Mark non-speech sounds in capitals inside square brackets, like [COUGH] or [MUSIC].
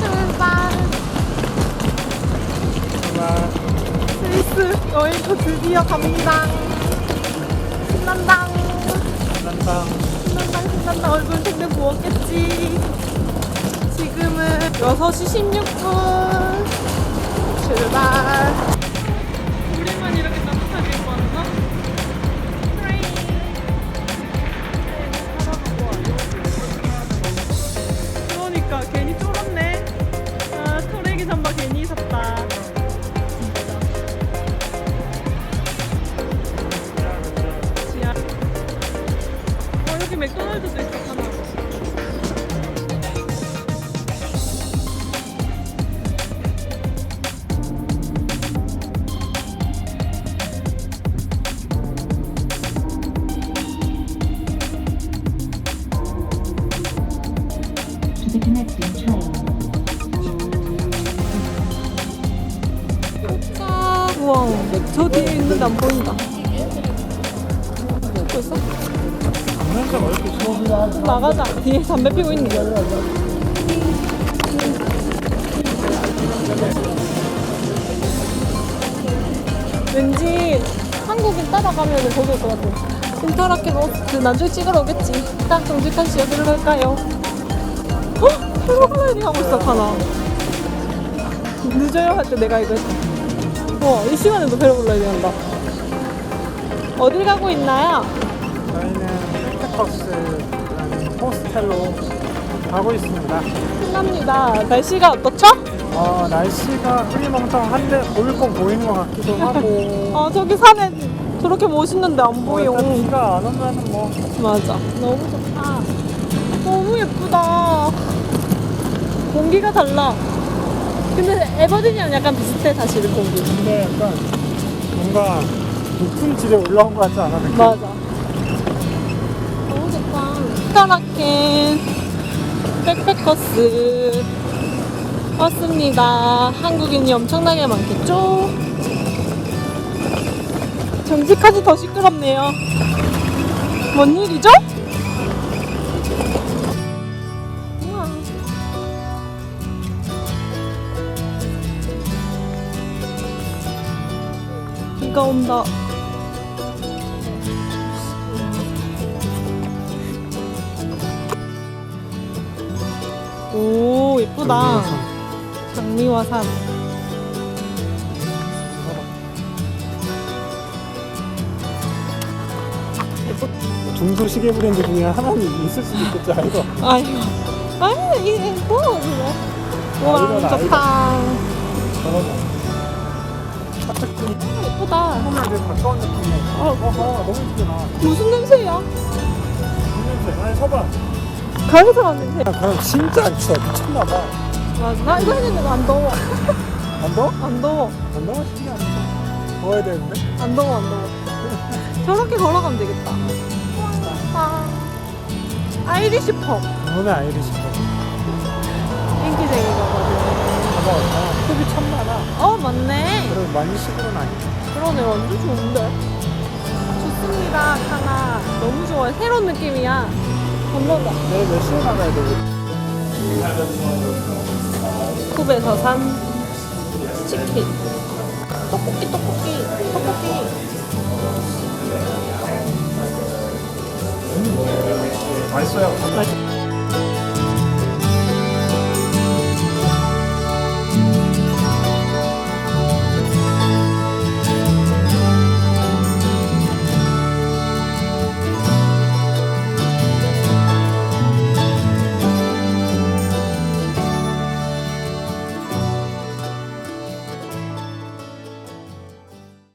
출발. 여행도 드디어 갑니다. 신난다. 난다. 신난다, 신난다. 얼굴 근데 부었겠지. 지금은 6시 16분. 출발. 우와, 저 뒤에 있는데 안 보인다. 보고 있어? 심어? 나가자. 뒤에 담배 피고 있는 거. 왠지 한국인 따라가면 거기 올것 같아. 인터라켄 그 나중에 찍으러 오겠지. 딱 정직한 씨 어디로 갈까요? 어? 패러글라이딩 하고 있어, 하나. 늦어요 할 때 내가 이거 했어. 와, 이 시간에도 패러글라이딩 한다. 어딜 가고 있나요? 저희는 펜테커스라는 호스텔로 가고 있습니다. 신납니다. 날씨가 어떻죠? 어, 날씨가 흐리멍텅한데 보일 건 보이는 것 같기도 하고. 아 [LAUGHS] 저기 산에 저렇게 멋있는데 안 보여. 일단 비가 안 오면 뭐 맞아. 너무 좋다. 너무 예쁘다. 공기가 달라. 근데 에버딘이랑 약간 비슷해 사실은 공기. 근데 약간 뭔가 높은 집에 올라온 것 같지 않아? 느낌? 맞아. 너무 좋다. 스타라켄 백패커스 왔습니다. 한국인이 엄청나게 많겠죠? 정직하지 더 시끄럽네요. 뭔 일이죠? 비가 온다. 오 예쁘다. 장미화산. 예쁘 중소 시계 브랜드 중에 하나는 있을 수도 있겠지 알고 아이고. 아니 이게 뭐 그래 우와 아이러다, 좋다. 저거 좀 아, 예쁘다. 처음에 가까운 느낌이야 어. 어허 너무 이쁘게 나와 무슨 냄새야? 냄새? 아니 서봐. 가요사 간 냄새. 야, 그럼 진짜 안 추워 미쳤나봐. 맞아. 나 이거 했는데 안 더워. 안 더워? 안 더워. 안 더워? 신기하네 더워야 되는데? 안 더워 안 더워. 저렇게 걸어가면 되겠다. 와 아이리시 펍 오늘 아이리시 인기쟁이거든 봐봐 컵이 참 많아 어 맞네 그리고 많이 시골은 아니야 그러네 완전 좋은데? 좋습니다. 카나. 너무 좋아요. 새로운 느낌이야. 건너다 내일 몇 시에 나가야 돼? 굽에서 산 치킨. 떡볶이 떡볶이 떡볶이. 맛있어요. 맛있